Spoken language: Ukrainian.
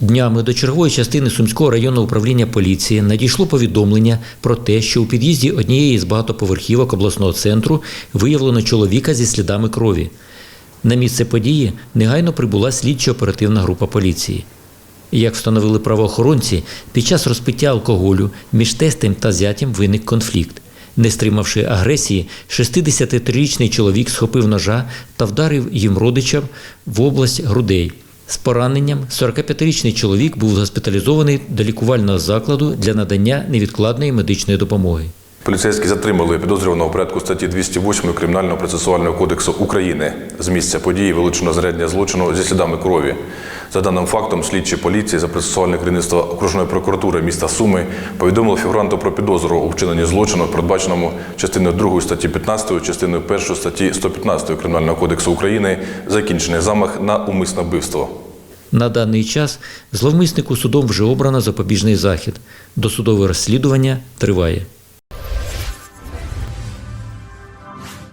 Днями до чергової частини Сумського районного управління поліції надійшло повідомлення про те, що у під'їзді однієї з багатоповерхівок обласного центру виявлено чоловіка зі слідами крові. На місце події негайно прибула слідчо-оперативна група поліції. Як встановили правоохоронці, під час розпиття алкоголю між тестем та зятям виник конфлікт. Не стримавши агресії, 63-річний чоловік схопив ножа та вдарив їм родичам в область грудей. З пораненням 45-річний чоловік був госпіталізований до лікувального закладу для надання невідкладної медичної допомоги. Поліцейські затримали підозрюваного порядку статті 208 Кримінального процесуального кодексу України. З місця події вилучено зарядня злочину зі слідами крові. За даним фактом, слідчі поліції за процесуальне керівництво окружної прокуратури міста Суми повідомили фігуранту про підозру у вчиненні злочину, передбаченому частиною 2 статті 15, частиною 1 статті 115 Кримінального кодексу України, закінчений замах на умисне вбивство. На даний час зловмиснику судом вже обрано запобіжний захід. Досудове розслідування триває.